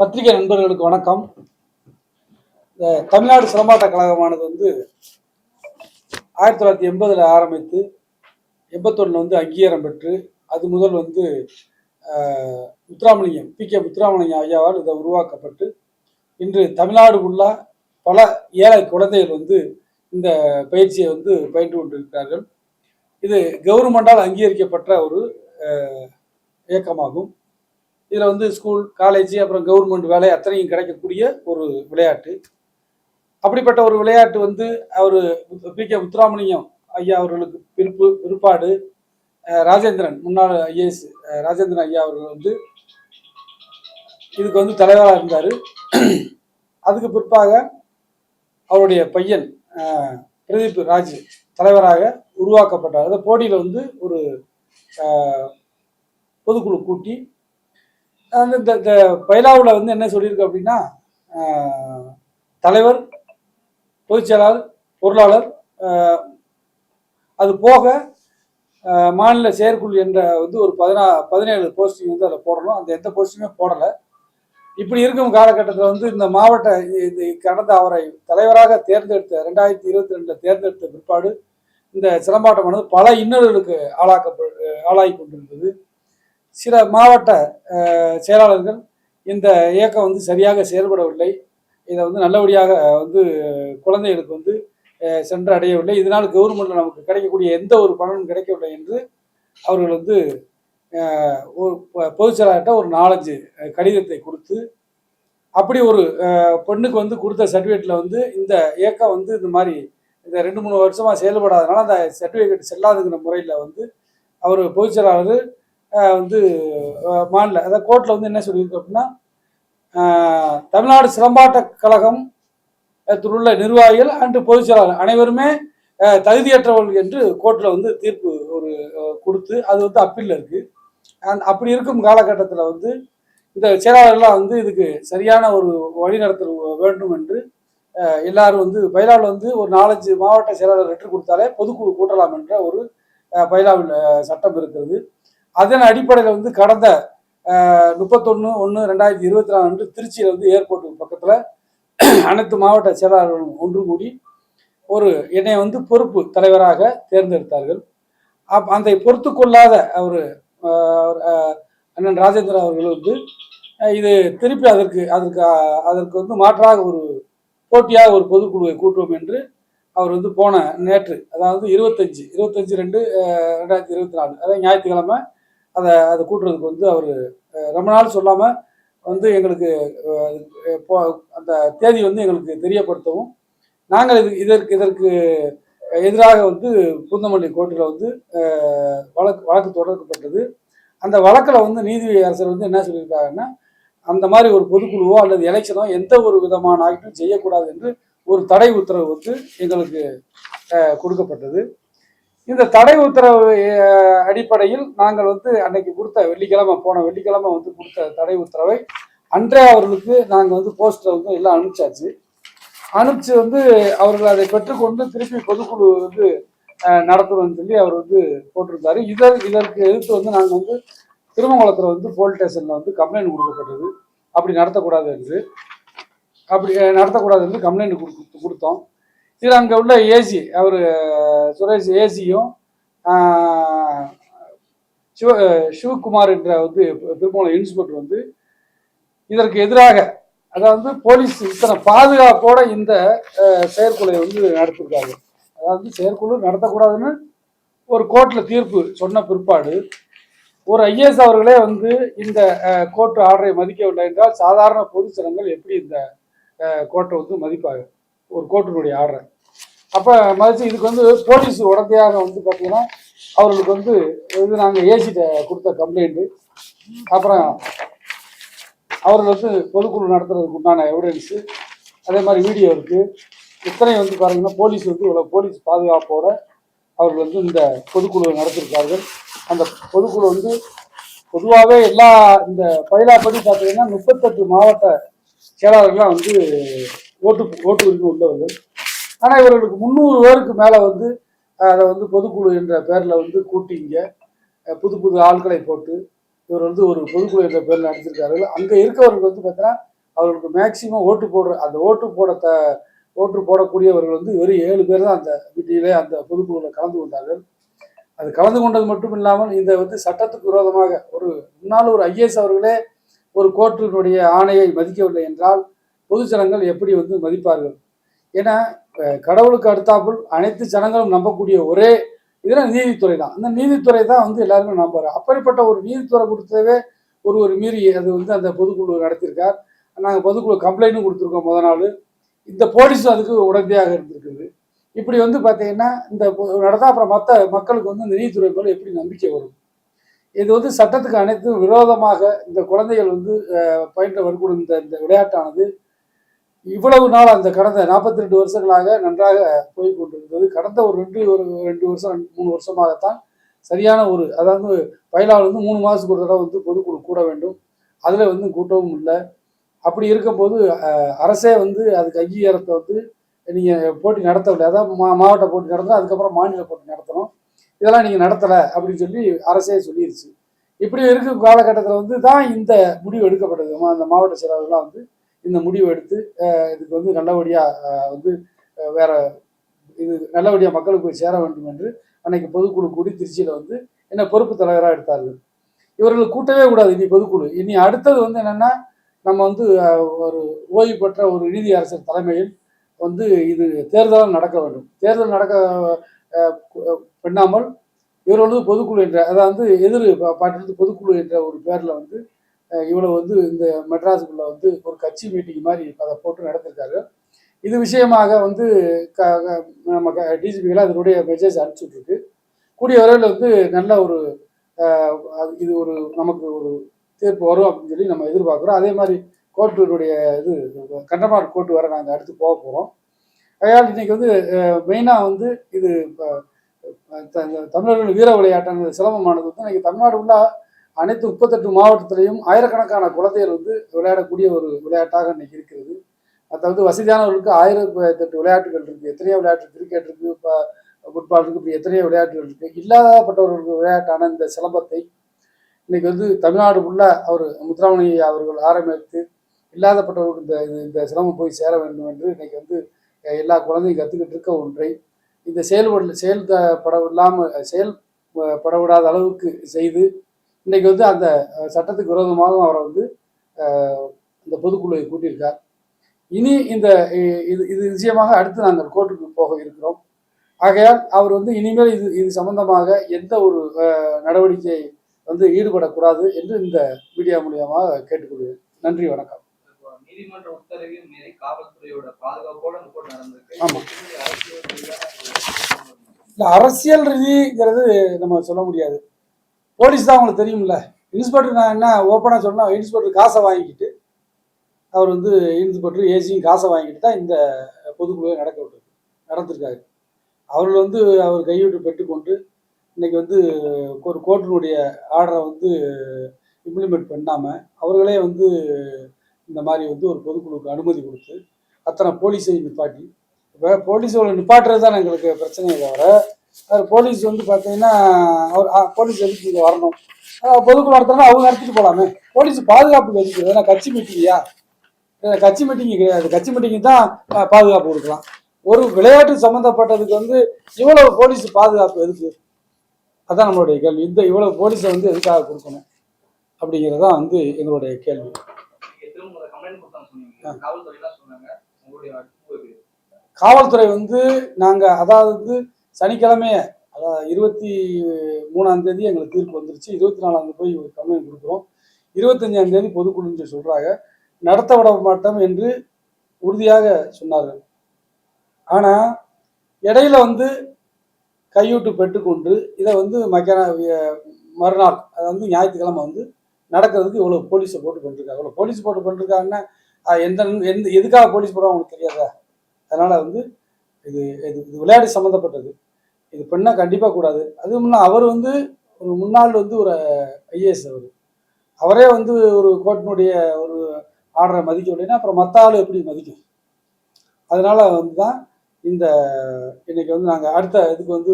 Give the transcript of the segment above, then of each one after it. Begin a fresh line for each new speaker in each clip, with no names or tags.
பத்திரிகை நண்பர்களுக்கு வணக்கம். இந்த தமிழ்நாடு சிலம்பாட்ட கழகமானது வந்து ஆயிரத்தி தொள்ளாயிரத்தி எண்பதில் ஆரம்பித்து எண்பத்தொன்னு வந்து அங்கீகாரம் பெற்று அது முதல் வந்து முத்துராமலிங்கம் பி கே முத்துராமலிங்கம் ஐயாவால் இதை உருவாக்கப்பட்டு இன்று தமிழ்நாடு உள்ள பல ஏழை குழந்தைகள் வந்து இந்த பயிற்சியை வந்து பயின்று கொண்டிருக்கிறார்கள். இது கவர்மெண்டால் அங்கீகரிக்கப்பட்ட ஒரு இயக்கமாகும். இதில் வந்து ஸ்கூல் காலேஜ் அப்புறம் கவர்மெண்ட் வேலை அத்தனையும் கிடைக்கக்கூடிய ஒரு விளையாட்டு. அப்படிப்பட்ட ஒரு விளையாட்டு வந்து அவர் பி. கே. முத்துராமலிங்கம் ஐயா அவர்களுக்கு விருப்பு விருப்பாடு. ராஜேந்திரன் முன்னாள் ஐஏஎஸ் ராஜேந்திரன் ஐயா அவர்கள் வந்து இதுக்கு வந்து தலைவராக இருந்தார். அதுக்கு பிற்பாக அவருடைய பையன் பிரதீப் ராஜ் தலைவராக உருவாக்கப்பட்டார். அந்த போட்டியில் வந்து ஒரு பொதுக்குழு கூட்டி அந்த இந்த இந்த பைலாவில் வந்து என்ன சொல்லியிருக்கு அப்படின்னா தலைவர் பொதுச்செயலாளர் பொருளாளர் அது போக மாநில செயற்குழு என்ற வந்து ஒரு பதினா பதினேழு போஸ்டிங் வந்து அதில் போடணும். அந்த எந்த போஸ்டிங்குமே போடலை. இப்படி இருக்கும் காலகட்டத்தில் வந்து இந்த மாவட்ட இது கடந்த அவரை தலைவராக தேர்ந்தெடுத்த ரெண்டாயிரத்தி இருபத்தி ரெண்டில் தேர்ந்தெடுத்த பிற்பாடு இந்த சிலம்பாட்டமானது பல இன்னல்களுக்கு ஆளாக்க ஆளாகி கொண்டிருந்தது சில மாவட்ட செயலாளர்கள் இந்த இயக்கம் வந்து சரியாக செயல்படவில்லை. இதை வந்து நல்லபடியாக வந்து குழந்தைகளுக்கு வந்து சென்று அடையவில்லை இதனால் கவர்மெண்ட்டில் நமக்கு கிடைக்கக்கூடிய எந்த ஒரு பலனும் கிடைக்கவில்லை என்று அவர்கள் வந்து ஒரு பொதுச் செயலாளர்கிட்ட ஒரு நாலஞ்சு கடிதத்தை கொடுத்து அப்படி ஒரு பெண்ணுக்கு வந்து கொடுத்த சர்டிஃபிகேட்டில் வந்து இந்த இயக்கம் வந்து இந்த மாதிரி இந்த ரெண்டு மூணு வருஷமாக செயல்படாதனால அந்த சர்டிஃபிகேட் செல்லாதுங்கிற முறையில் வந்து அவர் பொதுச் செயலாளர் வந்து மாநில அதாவது கோர்ட்டில் வந்து என்ன சொல்லியிருக்கு அப்படின்னா தமிழ்நாடு சிலம்பாட்ட கழகம் உள்ள நிர்வாகிகள் அண்டு பொதுச் செயலாளர் அனைவருமே தகுதியற்றவர்கள் என்று கோர்ட்டில் வந்து தீர்ப்பு ஒரு கொடுத்து அது வந்து அப்பீலில் இருக்குது அந் அப்படி இருக்கும் காலகட்டத்தில் வந்து இந்த செயலாளர்லாம் வந்து இதுக்கு சரியான ஒரு வழிநடத்தல் வேண்டும் என்று எல்லாரும் வந்து பைலாவில் வந்து ஒரு நாலஞ்சு மாவட்ட செயலாளர் லெட்டர் கொடுத்தாலே பொதுக்குழு கூட்டலாம் என்ற ஒரு அஹ், பைலாவில் சட்டம் இருக்கிறது. அதன் அடிப்படையில் வந்து கடந்த முப்பத்தொன்று ஒன்று ரெண்டாயிரத்தி இருபத்தி நாலு அன்று திருச்சியில் வந்து ஏர்போர்ட்டுக்கு பக்கத்தில் அனைத்து மாவட்ட செயலாளர்களும் ஒன்று கூடி ஒரு என்னை வந்து பொறுப்பு தலைவராக தேர்ந்தெடுத்தார்கள். அப் அந்த பொறுத்து கொள்ளாத அவர் அண்ணன் ராஜேந்திரன் அவர்கள் வந்து இது திருப்பி அதற்கு அதற்கு அதற்கு வந்து மாற்றாக ஒரு போட்டியாக ஒரு பொதுக்குழுவை கூட்டுவோம் என்று அவர் வந்து போன நேற்று அதாவது இருபத்தஞ்சு இருபத்தஞ்சு ரெண்டு ரெண்டாயிரத்தி இருபத்தி நாலு அதாவது ஞாயிற்றுக்கிழமை அதை அதை கூட்டுறதுக்கு வந்து அவர் ரொம்ப நாள் சொல்லாமல் வந்து எங்களுக்கு போ- அந்த தேதி வந்து எங்களுக்கு தெரியப்படுத்தவும் நாங்கள் இது இதற்கு இதற்கு எதிராக வந்து பூந்தமல்லி கோர்ட்டில் வந்து வழக்கு வழக்கு தொடர்க்கப்பட்டது அந்த வழக்கில் வந்து நீதி அரசர் வந்து என்ன சொல்லியிருக்காங்கன்னா அந்த மாதிரி ஒரு பொதுக்குழுவோ அல்லது எலெக்ஷனோ எந்த ஒரு விதமான ஆக்டும் செய்யக்கூடாது என்று ஒரு தடை உத்தரவு வந்து எங்களுக்கு கொடுக்கப்பட்டது. இந்த தடை உத்தரவு அடிப்படையில் நாங்கள் வந்து அன்னைக்கு கொடுத்த வெள்ளிக்கிழமை போன வெள்ளிக்கிழமை வந்து கொடுத்த தடை உத்தரவை அன்றே அவர்களுக்கு நாங்கள் வந்து போஸ்டர் வந்து எல்லாம் அனுப்பிச்சாச்சு. அனுப்பிச்சு வந்து அவர்கள் அதை பெற்றுக்கொண்டு திருப்பி பொதுக்குழு வந்து நடத்தணும்னு சொல்லி அவர் வந்து போட்டிருந்தாரு. இதர் இதற்கு எதிர்த்து வந்து நாங்கள் வந்து திருமங்கலத்தில் வந்து போலீஸ் ஸ்டேஷனில் வந்து கம்ப்ளைண்ட் கொடுக்கப்பட்டது. அப்படி நடத்தக்கூடாது என்று. அப்படி நடத்தக்கூடாது என்று கம்ப்ளைண்ட் கொடுத்து கொடுத்தோம். இதில் அங்கே உள்ள ஏசி அவர் சுரேஷ் ஏசியும் சிவ சிவகுமார் என்ற வந்து திருமங்கலம் இன்ஸ்பெக்டர் வந்து இதற்கு எதிராக அதாவது போலீஸ் இத்தனை பாதுகாப்போட இந்த அஹ், செயற்குழுவை வந்து நடத்திருக்காங்க. அதாவது செயற்குழு நடத்தக்கூடாதுன்னு ஒரு கோர்ட்டில் தீர்ப்பு சொன்ன பிற்பாடு ஒரு ஐஏஎஸ் அவர்களே வந்து இந்த கோர்ட் ஆர்டரை மதிக்கவில்லை என்றால் சாதாரண பொது ஜனங்கள் எப்படி இந்த கோர்ட்டை வந்து மதிப்பாங்க ஒரு கோர்ட்டினுடைய ஆர்டரை. அப்போ மதித்து இதுக்கு வந்து போலீஸ் உடந்தையாக வந்து பார்த்தீங்கன்னா அவர்களுக்கு வந்து இது நாங்கள் ஏசிட்ட கொடுத்த கம்ப்ளைண்ட்டு அப்புறம் அவர்கள் வந்து பொதுக்குழு நடத்துறதுக்கு உண்டான எவிடன்ஸு அதே மாதிரி வீடியோ இருக்குது இத்தனை வந்து பாருங்கன்னா போலீஸ் வந்து இவ்வளோ போலீஸ் பாதுகாப்போட அவர்கள் வந்து இந்த பொதுக்குழுவை நடத்திருக்கார்கள். அந்த பொதுக்குழு வந்து பொதுவாகவே எல்லா இந்த பயிலாப்படி பார்த்தீங்கன்னா முப்பத்தெட்டு மாவட்ட செயலாளர்கள்லாம் வந்து ஓட்டு ஓட்டு உரிமை உள்ளவர்கள். ஆனால் இவர்களுக்கு முந்நூறு பேருக்கு மேலே வந்து அதை வந்து பொதுக்குழு என்ற பேரில் வந்து கூட்டி இங்கே புது புது ஆட்களை போட்டு இவர் வந்து ஒரு பொதுக்குழு என்ற பேரில் நடத்திருக்காரு. அங்கே இருக்கவர்கள் வந்து பார்த்தீங்கன்னா அவர்களுக்கு மேக்சிமம் ஓட்டு போடுற அந்த ஓட்டு போட த ஓட்டு போடக்கூடியவர்கள் வந்து வெறும் ஏழு பேர் தான் அந்த மீட்டிங்கிலே அந்த பொதுக்குழுவில் கலந்து கொண்டார்கள். அது கலந்து கொண்டது மட்டும் இல்லாமல் இந்த வந்து சட்டத்துக்கு விரோதமாக ஒரு முன்னால் ஒரு ஐஏஎஸ் அவர்களே ஒரு கோர்ட்டினுடைய ஆணையை மதிக்கவில்லை என்றால் பொது ஜனங்கள் எப்படி வந்து மதிப்பார்கள்? ஏன்னா கடவுளுக்கு அடுத்தாப்புல் அனைத்து ஜனங்களும் நம்பக்கூடிய ஒரே இதெல்லாம் நீதித்துறை தான். அந்த நீதித்துறை தான் வந்து எல்லாருமே நம்புறாரு. அப்படிப்பட்ட ஒரு நீதித்துறை கொடுத்ததே ஒரு ஒரு மீறி அது வந்து அந்த பொதுக்குழு நடத்தியிருக்கார். நாங்கள் பொதுக்குழு கம்ப்ளைண்ட்டும் கொடுத்துருக்கோம் முத நாள். இந்த போலீஸும் அதுக்கு உடந்தையாக இருந்திருக்குது. இப்படி வந்து பார்த்தீங்கன்னா இந்த நடந்தால் அப்புறம் மற்ற மக்களுக்கு வந்து இந்த நீதித்துறை மேல எப்படி நம்பிக்கை வரும்? இது வந்து சட்டத்துக்கு அனைத்தும் விரோதமாக இந்த குழந்தைகள் வந்து பயின்ற வரக்கூடிய இந்த இந்த விளையாட்டானது இவ்வளவு நாள் அந்த கடந்த நாற்பத்தி ரெண்டு வருஷங்களாக நன்றாக போய் கொண்டிருந்தது. கடந்த ஒரு ரெண்டு ஒரு ரெண்டு வருஷம் மூணு வருஷமாகத்தான் சரியான ஒரு அதாவது பயிலாளர் வந்து மூணு மாதத்துக்கு ஒரு தடவை வந்து பொதுக்குழு கூட வேண்டும். அதில் வந்து கூட்டவும் இல்லை. அப்படி இருக்கும்போது அரசே வந்து அதுக்கு அங்கீகாரத்தை வந்து நீங்கள் போட்டி நடத்தவில்லை. அதாவது மா மாவட்ட போட்டி நடத்தணும் அதுக்கப்புறம் மாநில போட்டி நடத்தணும். இதெல்லாம் நீங்கள் நடத்தலை அப்படின்னு சொல்லி அரசே சொல்லிடுச்சு இப்படி இருக்கும் காலகட்டத்தில் வந்து தான் இந்த முடிவு எடுக்கப்பட்டது. மா- அந்த மாவட்ட செயலாளர்லாம் வந்து இந்த முடிவு எடுத்து இதுக்கு வந்து நல்லபடியாக வந்து வேற இது நல்லபடியாக மக்களுக்கு போய் சேர வேண்டும் என்று அன்னைக்கு பொதுக்குழு கூடி திருச்சியில் வந்து என்ன பொறுப்பு தலைவராக எடுத்தார்கள். இவர்கள் கூட்டவே கூடாது இனி பொதுக்குழு. இனி அடுத்தது வந்து என்னென்னா நம்ம வந்து ஒரு ஓய்வு பெற்ற ஒரு நீதி அரசர் தலைமையில் வந்து இது தேர்தல் நடக்க வேண்டும். தேர்தல் நடக்க பண்ணாமல் இவர் வந்து பொதுக்குழு என்ற அதாவது எதிர் பா- பாட்டிலிருந்து பொதுக்குழு என்ற ஒரு பேரில் வந்து இவ்வளோ இவ்வளவு வந்து இந்த மெட்ராஸுக்குள்ள வந்து ஒரு கட்சி மீட்டிங் மாதிரி அதை போட்டு நடத்திருக்காரு. இது விஷயமாக வந்து க நம்ம டிஜிபிகள் அதனுடைய மெசேஜ் அனுப்பிச்சுட்ருக்கு. கூடிய வரையில் வந்து நல்ல ஒரு அது- இது ஒரு நமக்கு ஒரு தீர்ப்பு வரும் அப்படின்னு சொல்லி நம்ம எதிர்பார்க்குறோம். அதே மாதிரி கோர்ட்டுடைய இது கண்டமாடு கோர்ட்டு வர நாங்கள் அடுத்து போக போகிறோம் அதனால் இன்னைக்கு வந்து மெயினாக வந்து இது இப்போ த- இந்த தமிழர்கள் வீர விளையாட்டான சிலம்பமானது வந்து இன்னைக்கு தமிழ்நாடு உள்ள அனைத்து முப்பத்தெட்டு மாவட்டத்திலையும் ஆயிரக்கணக்கான குழந்தைகள் வந்து விளையாடக்கூடிய ஒரு விளையாட்டாக இன்னைக்கு இருக்கிறது. அதாவது வசதியானவர்களுக்கு ஆயிரத்தெட்டு விளையாட்டுகள் இருக்குது எத்தனையோ விளையாட்டு கிரிக்கெட் இருக்குது இப்போ ஃபுட்பால் இருக்குது இப்படி எத்தனையோ விளையாட்டுகள் இருக்குது இல்லாதப்பட்டவர்களுக்கு விளையாட்டான இந்த சிலம்பத்தை இன்னைக்கு வந்து தமிழ்நாடு உள்ள அவர் முத்துராமணி அவர்கள் ஆரம்பித்து இல்லாதப்பட்டவர்களுக்கு இந்த இது- இந்த சிரமம் போய் சேர வேண்டும் என்று இன்றைக்கி வந்து எல்லா குழந்தையும் கற்றுக்கிட்டு இருக்க ஒன்றை. இந்த செயல்பட செயல்பட இல்லாமல் செயல்பட விடாத அளவுக்கு செய்து இன்னைக்கு வந்து அந்த சட்டத்துக்கு விரோதமாகவும் அவரை வந்து இந்த பொதுக்குழுவை கூட்டியிருக்கார். இனி இந்த இது இது நிச்சயமாக அடுத்து நாங்கள் கோர்ட்டுக்கு போக இருக்கிறோம். ஆகையால் அவர் வந்து இனிமேல் இது இது சம்பந்தமாக எந்த ஒரு நடவடிக்கை வந்து ஈடுபடக்கூடாது என்று இந்த மீடியா மூலியமாக கேட்டுக்கொள்கிறேன். நன்றி வணக்கம்.
நீதிமன்ற உத்தரவையும் மீறி காவல்துறையோட பாதுகாப்போட நடந்திருக்கு. அரசியல்
ரீதிங்கிறது நம்ம சொல்ல முடியாது. போலீஸ் தான் உங்களுக்கு தெரியும்ல. இன்ஸ்பெக்டர் நான் என்ன ஓப்பனாக சொன்னால் இன்ஸ்பெக்டர் காசை வாங்கிக்கிட்டு அவர் வந்து இன்ஸ்பெக்டர் ஏசியும் காசை வாங்கிட்டு தான் இந்த பொதுக்குழுவை நடக்க விட்டுருக்கு நடந்திருக்காரு. அவர்கள் வந்து அவர் கைவிட்டு பெற்றுக்கொண்டு இன்னைக்கு வந்து ஒரு கோர்ட்டினுடைய ஆர்டரை வந்து இம்ப்ளிமெண்ட் பண்ணாமல் அவர்களே வந்து இந்த மாதிரி வந்து ஒரு பொதுக்குழுக்கு அனுமதி கொடுத்து அத்தனை போலீஸை நிப்பாட்டி இப்போ போலீஸோட நிப்பாட்டுறது தான் எங்களுக்கு பிரச்சனையை தவிர அவர் போலீஸ் வந்து பார்த்தீங்கன்னா அவர் போலீஸ் எதுக்கு இங்கே வரணும்? பொதுக்குழு நடத்தினா அவங்க நடத்திட்டு போகலாமே போலீஸ் பாதுகாப்பு எதுக்கு ஏன்னா கட்சி மீட்டிங்கையா ஏன்னா கட்சி மீட்டிங் கிடையாது. கட்சி மீட்டிங் தான் பாதுகாப்பு கொடுக்கலாம். ஒரு விளையாட்டு சம்மந்தப்பட்டதுக்கு வந்து இவ்வளவு போலீஸ் பாதுகாப்பு எதுக்கு? அதான் நம்மளுடைய கேள்வி. இந்த இவ்வளவு போலீஸை வந்து எதுக்காக கொடுக்கணும்? அப்படிங்கிறது தான் வந்து எங்களுடைய கேள்வி.
காவல்துறை சொன்னாங்க?
காவல்துறை வந்து நாங்கள் அதாவது சனிக்கிழமையே அதாவது இருபத்தி மூணாம் தேதி எங்களுக்கு தீர்ப்பு வந்துருச்சு. இருபத்தி நாலாம் தேதி போய் ஒரு கம்ப்ளைண்ட் கொடுக்குறோம். இருபத்தஞ்சாம் தேதி பொதுக்குழுன்னு சொல்கிறாங்க நடத்த விட மாட்டோம் என்று உறுதியாக சொன்னார்கள். ஆனால் இடையில வந்து கையூட்டு பெற்றுக்கொண்டு இதை வந்து மக்கான மறுநாள் அது வந்து ஞாயிற்றுக்கிழமை வந்து நடக்கிறதுக்கு இவ்வளோ போலீஸை போட்டு பண்ணிருக்காங்க இவ்வளோ போலீஸ் போட்டு பண்ணிருக்காங்கன்னா எந்த எந்த எதுக்காக போலீஸ் போடுறாங்க உங்களுக்கு தெரியாதா? அதனால் வந்து இது இது இது விளையாட்டு சம்மந்தப்பட்டது இது பண்ணால் கண்டிப்பாக கூடாது. அது இல்லை அவர் வந்து ஒரு முன்னாள் வந்து ஒரு ஐஏஎஸ் அவர். அவரே வந்து ஒரு கோர்ட்டினுடைய ஒரு ஆர்டரை மதிக்கவில்லைன்னா அப்புறம் மற்ற ஆள் எப்படி மதிக்கும்? அதனால் வந்து தான் இந்த இன்றைக்கி வந்து நாங்கள் அடுத்த இதுக்கு வந்து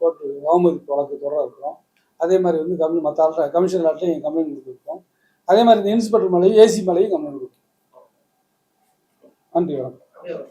கோர்ட்டு அவமதிப்பு வழக்கு தொடர இருக்கிறோம். அதே மாதிரி வந்து கம்மி மற்ற ஆள்கிட்ட கமிஷனர் ஆட்டையும் கம்ப்ளைண்ட் கொடுத்துருக்கோம். அதே மாதிரி இந்த இன்ஸ்பெக்டர் மலையும் ஏசி மலையும் கம்ப்ளைண்ட் கொடுத்தோம் நன்றி வணக்கம்.